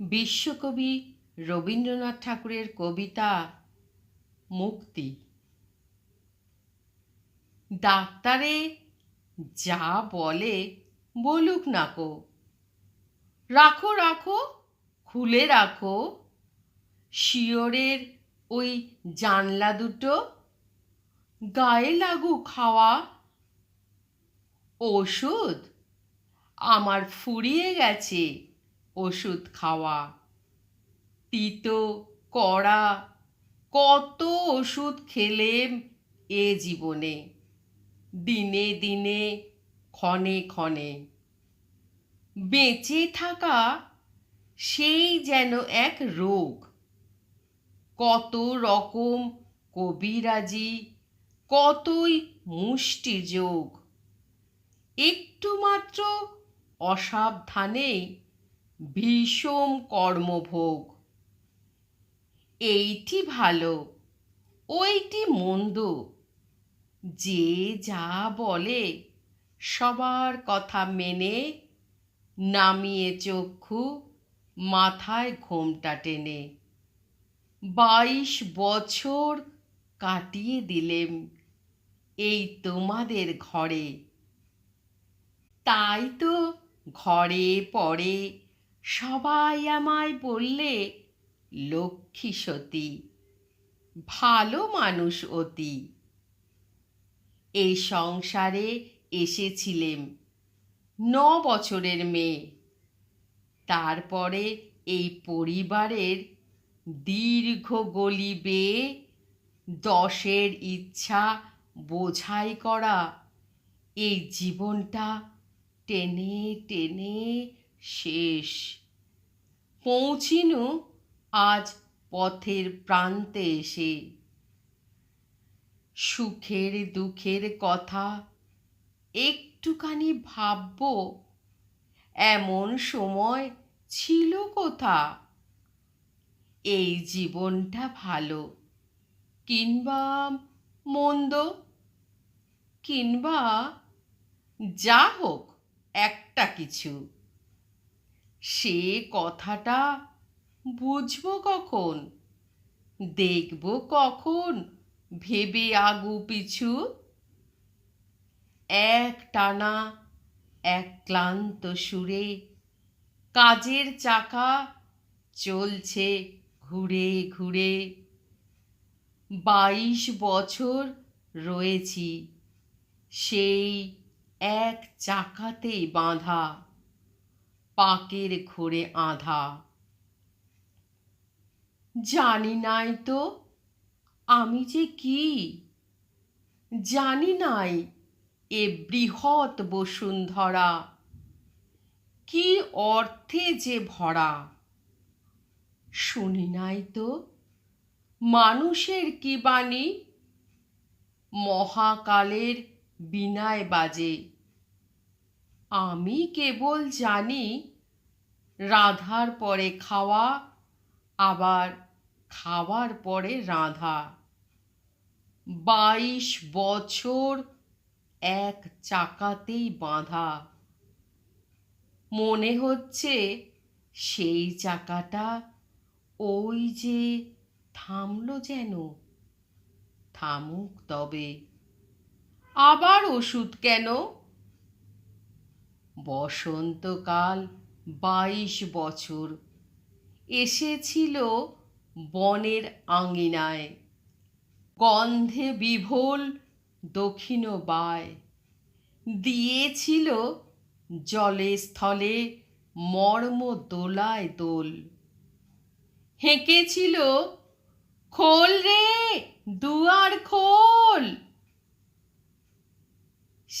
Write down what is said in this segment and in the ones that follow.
বিশ্বকবি রবীন্দ্রনাথ ঠাকুরের কবিতা মুক্তি। ডাক্তারে যা বলে বলুক নাকো রাখো রাখো, খুলে রাখো। শিওরের ওই জানলা দুটো গায়ে লাগু খাওয়া ওষুধ আমার ফুরিয়ে গেছে। ওষুধ খাওয়া, তিতো, কড়া, কত ওষুধ খেলেম এ জীবনে। দিনে দিনে, ক্ষণে ক্ষণে। বেঁচে থাকা সেই যেন এক রোগ। কত রকম কবিরাজি, কতই মুষ্টি যোগ। একটু মাত্র অসাবধানে ভীষণ কর্মভোগ। এইটি ভালো, ওইটি মন্দ। যে যা বলে, সবার কথা মেনে, নামিয়ে চক্ষু, মাথায় ঘোমটা টেনে। বাইশ বছর কাটিয়ে দিলেম এই তোমাদের ঘরে। তাই তো ঘরে পড়ে সবাই আমায় বললে, লক্ষ্মী সতী, ভালো মানুষ অতি। এই সংসারে এসেছিলেম ন বছরের মেয়ে। তারপরে এই পরিবারের দীর্ঘ গলি বেয়ে দশের ইচ্ছা বোঝাই করা, এই জীবনটা টেনে টেনে শেষ। পৌঁছিনু আজ পথের প্রান্তে এসে। সুখের দুঃখের কথা একটুখানি ভাবব, এমন সময় ছিল কোথা? এই জীবনটা ভালো, কিংবা মন্দ? কিংবা যা হোক একটা কিছু। সে কথাটা বুঝব কখন? দেখব কখন? ভেবে আগু পিছু। এক টানা এক ক্লান্ত সুরে কাজের চাকা চলছে ঘুরে ঘুরে। বাইশ বছর রয়েছি, সেই এক চাকাতেই বাঁধা। পাকের ঘোরে আধা। জানি নাই তো আমি যে কি। জানি নাই এ বৃহৎ বসুন্ধরা। কি অর্থে যে ভরা। শুনি নাই তো মানুষের কি বাণী। মহাকালের বিনায় বাজে। আমি কেবল জানি রাধার পরে খাওয়া, আবার খাওয়ার পরে রাঁধা। বাইশ বছর এক চাকাতেই বাঁধা। মনে হচ্ছে সেই চাকাটা ওই যে থামলো যেন। থামুক তবে। আবার ওষুধ কেন? বসন্তকাল বাইশ বছর। এসেছিল বনের আঙিনায়। গন্ধে বিভোল দক্ষিণ বায়। দিয়েছিল জলে স্থলে মর্ম দোলায় দোল। হেঁকেছিল খোল রে, দুয়ার খোল।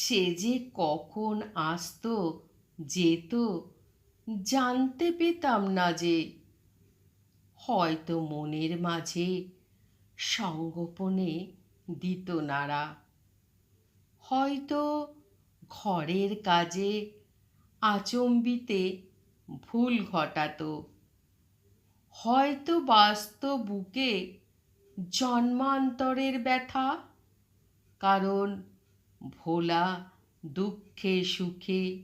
সে যে কখন আসতো যেত জানতে পেতাম না যে হয়তো মনের মাঝে সঙ্গোপনে দিত নাড়া হয়তো ঘরের কাজে আচম্বিতে ভুল ঘটাত। হয়তো বাস্ত বুকে জন্মান্তরের ব্যথা, কারণ ভোলা, দুঃখে সুখে।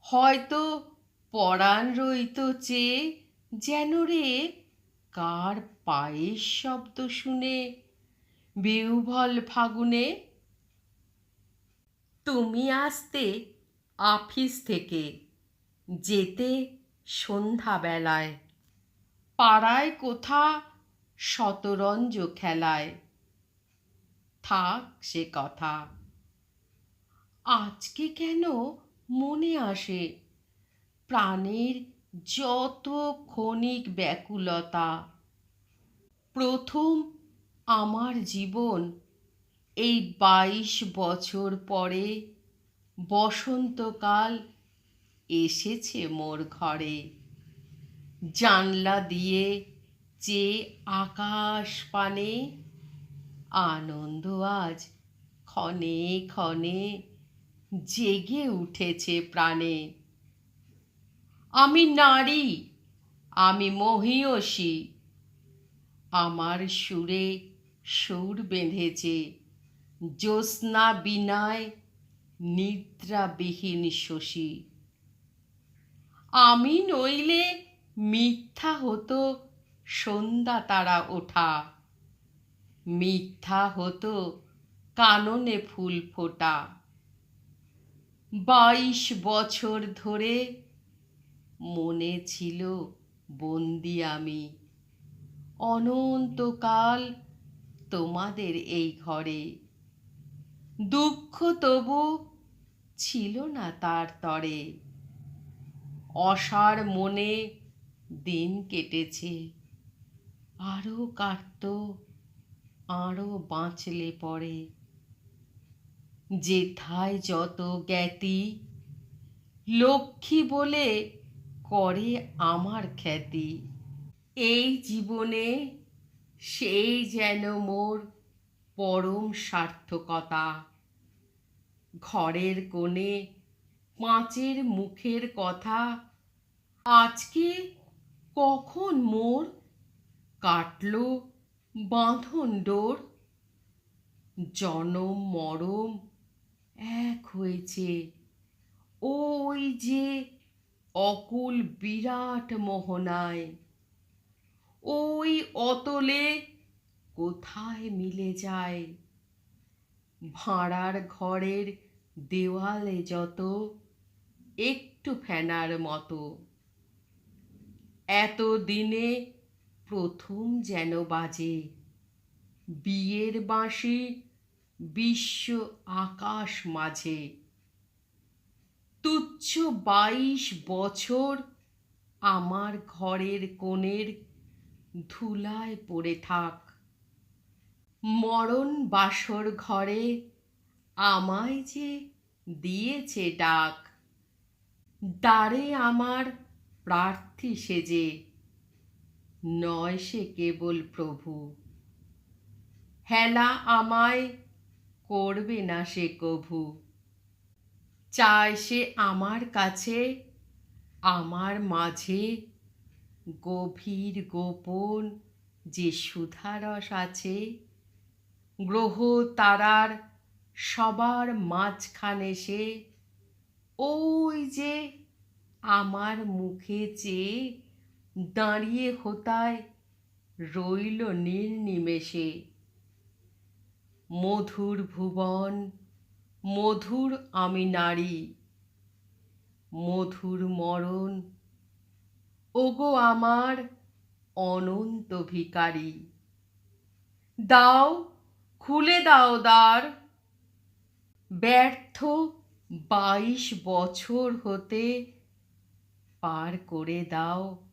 হয়তো পরাণ রইত চেয়ে যেন রে কার পায়ের শব্দ শুনে। বেউভল ফাগুনে, তুমি আসতে আফিস থেকে, যেতে সন্ধ্যাবেলায়। পাড়ায় কোথা শতরঞ্জ খেলায়। থাক সে কথা। আজকে কেন মনে আসে? প্রাণের যত ক্ষণিক ব্যাকুলতা। প্রথম আমার জীবন এই বাইশ বছর পরে বসন্তকাল এসেছে মোর ঘরে। জানলা দিয়ে চেয়ে আকাশ পানে আনন্দ আজ ক্ষণে ক্ষণে জেগে উঠেছে প্রাণে। আমি নারী, আমি মহিয়সী, আমার সুরে সুর বেঁধেছে, জ্যোৎস্না বিনায় নিদ্রাবিহীন শশী। আমি নইলে মিথ্যা হতো সন্ধ্যা তারা ওঠা। মিথ্যা হতো কাননে ফুল ফোটা। বাইশ বছর ধরে মনে ছিল বন্দি আমি। অনন্তকাল তোমাদের এই ঘরে। দুঃখ তবু ছিল না তার তরে। অসার মনে দিন কেটেছে। আরও কাটত আরও বাঁচলে পরে। যেথায় যত জ্ঞাতি, লক্ষ্মী বলে করে আমার খ্যাতি। এই জীবনে সেই যেন মোর পরম সার্থকতা। ঘরের কোণে পাঁচের মুখের কথা, আজকে কখন মোর কাটল বাঁধন ডোর, জনম মরম এক হয়েছে। ওই যে অকুল বিরাট মোহনায়, ওই অতলে কোথায় মিলে যায়? ভাঁড়ার ঘরের দেওয়ালে যত, একটু ফেনার মতো। এত দিনে প্রথম যেন বাজে। বিয়ের বাঁশি বিশ্ব আকাশ মাঝে। তুচ্ছ বাইশ বছর আমার ঘরের কোণের ধুলায় পড়ে থাক। মরণ বাসর ঘরে আমায় যে দিয়েছে ডাক। দ্বারে আমার প্রার্থী সেজে। নয় সে কেবল প্রভু। হেলা আমায় করবে না সে কভু। চায় সে আমার কাছে, আমার মাঝে গভীর গোপন যে সুধারস আছে। গ্রহ তারার সবার মাঝখানে সে, ওই যে আমার মুখে চেয়ে দাঁড়িয়ে হোতায় রইল নির্নিমেষে মধুর ভুবন, মধুর আমি নারী, মধুর মরণ, ওগো আমার অনন্ত ভিকারী দাও, খুলে দাও দ্বার। ব্যর্থ বাইশ বছর হতে পার করে দাও।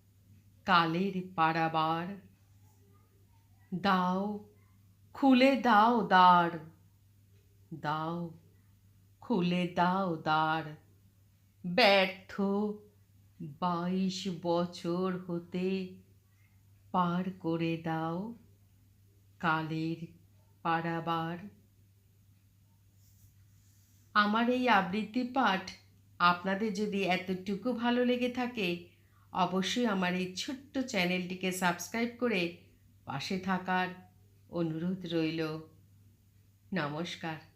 কালের পারাবার। দাও, খুলে দাও দ্বার। দাও, খুলে দাও দ্বার। ব্যর্থ বাইশ বছর হতে পার করে দাও কালের পারাবার। আমার এই আবৃত্তি পাঠ আপনাদের যদি এতটুকু ভালো লেগে থাকে অবশ্যই আমার এই ছোট্ট চ্যানেলটিকে সাবস্ক্রাইব করে পাশে থাকার অনুরোধ রইল। নমস্কার।